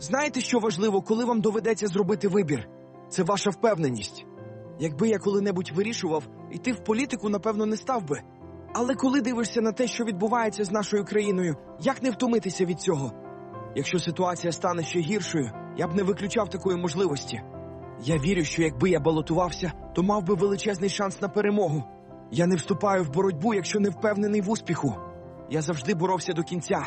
Знаєте, що важливо, коли вам доведеться зробити вибір? Це ваша впевненість. Якби я коли-небудь вирішував, йти в політику, напевно, не став би. Але коли дивишся на те, що відбувається з нашою країною, як не втомитися від цього? Якщо ситуація стане ще гіршою, я б не виключав такої можливості. Я вірю, що якби я балотувався, то мав би величезний шанс на перемогу. Я не вступаю в боротьбу, якщо не впевнений в успіху. Я завжди боровся до кінця.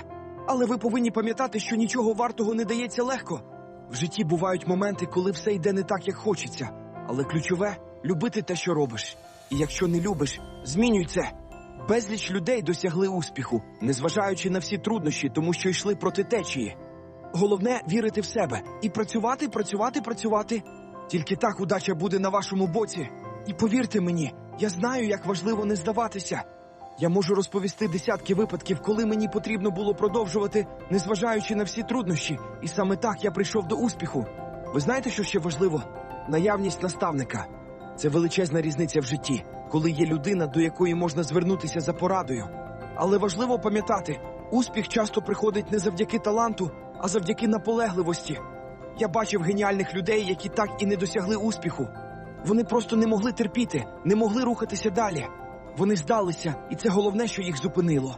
Але ви повинні пам'ятати, що нічого вартого не дається легко. В житті бувають моменти, коли все йде не так, як хочеться. Але ключове любити те, що робиш. І якщо не любиш, змінюй це. Безліч людей досягли успіху, незважаючи на всі труднощі, тому що йшли проти течії. Головне вірити в себе і працювати, працювати, працювати. Тільки так удача буде на вашому боці. І повірте мені, я знаю, як важливо не здаватися. Я можу розповісти десятки випадків, коли мені потрібно було продовжувати, незважаючи на всі труднощі, і саме так я прийшов до успіху. Ви знаєте, що ще важливо? Наявність наставника. Це величезна різниця в житті, коли є людина, до якої можна звернутися за порадою. Але важливо пам'ятати, успіх часто приходить не завдяки таланту, а завдяки наполегливості. Я бачив геніальних людей, які так і не досягли успіху. Вони просто не могли терпіти, не могли рухатися далі. Вони здалися, і це головне, що їх зупинило.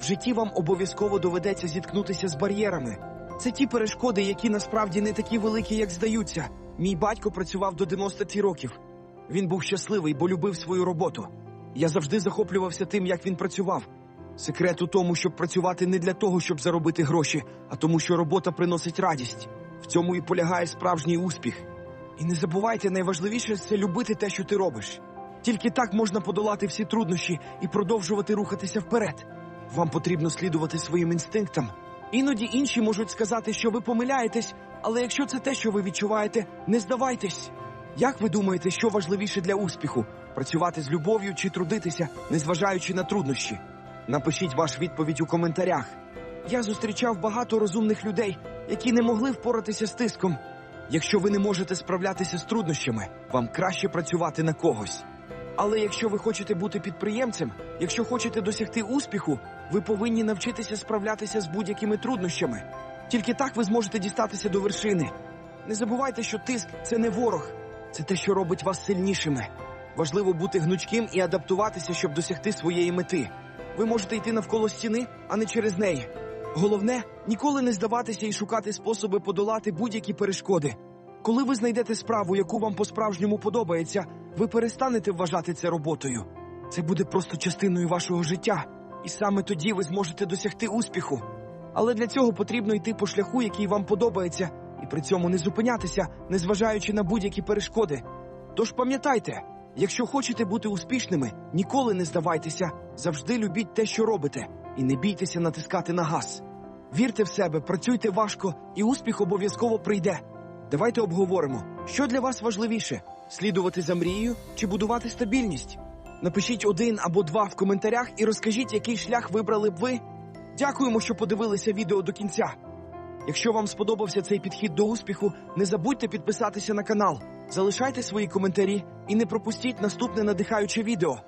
В житті вам обов'язково доведеться зіткнутися з бар'єрами. Це ті перешкоди, які насправді не такі великі, як здаються. Мій батько працював до 90 років. Він був щасливий, бо любив свою роботу. Я завжди захоплювався тим, як він працював. Секрет у тому, щоб працювати не для того, щоб заробити гроші, а тому, що робота приносить радість. В цьому і полягає справжній успіх. І не забувайте, найважливіше це любити те, що ти робиш. Тільки так можна подолати всі труднощі і продовжувати рухатися вперед. Вам потрібно слідувати своїм інстинктам. Іноді інші можуть сказати, що ви помиляєтесь, але якщо це те, що ви відчуваєте, не здавайтесь. Як ви думаєте, що важливіше для успіху працювати з любов'ю чи трудитися, незважаючи на труднощі? Напишіть ваш відповідь у коментарях. Я зустрічав багато розумних людей, які не могли впоратися з тиском. Якщо ви не можете справлятися з труднощами, вам краще працювати на когось. Але якщо ви хочете бути підприємцем, якщо хочете досягти успіху, ви повинні навчитися справлятися з будь-якими труднощами. Тільки так ви зможете дістатися до вершини. Не забувайте, що тиск це не ворог, це те, що робить вас сильнішими. Важливо бути гнучким і адаптуватися, щоб досягти своєї мети. Ви можете йти навколо стіни, а не через неї. Головне ніколи не здаватися і шукати способи подолати будь-які перешкоди. Коли ви знайдете справу, яку вам по-справжньому подобається, ви перестанете вважати це роботою. Це буде просто частиною вашого життя, і саме тоді ви зможете досягти успіху. Але для цього потрібно йти по шляху, який вам подобається, і при цьому не зупинятися, незважаючи на будь-які перешкоди. Тож пам'ятайте, якщо хочете бути успішними, ніколи не здавайтеся, завжди любіть те, що робите, і не бійтеся натискати на газ. Вірте в себе, працюйте важко, і успіх обов'язково прийде. Давайте обговоримо, що для вас важливіше слідувати за мрією чи будувати стабільність. Напишіть один або два в коментарях і розкажіть, який шлях вибрали б ви. Дякуємо, що подивилися відео до кінця. Якщо вам сподобався цей підхід до успіху, не забудьте підписатися на канал, залишайте свої коментарі і не пропустіть наступне надихаюче відео.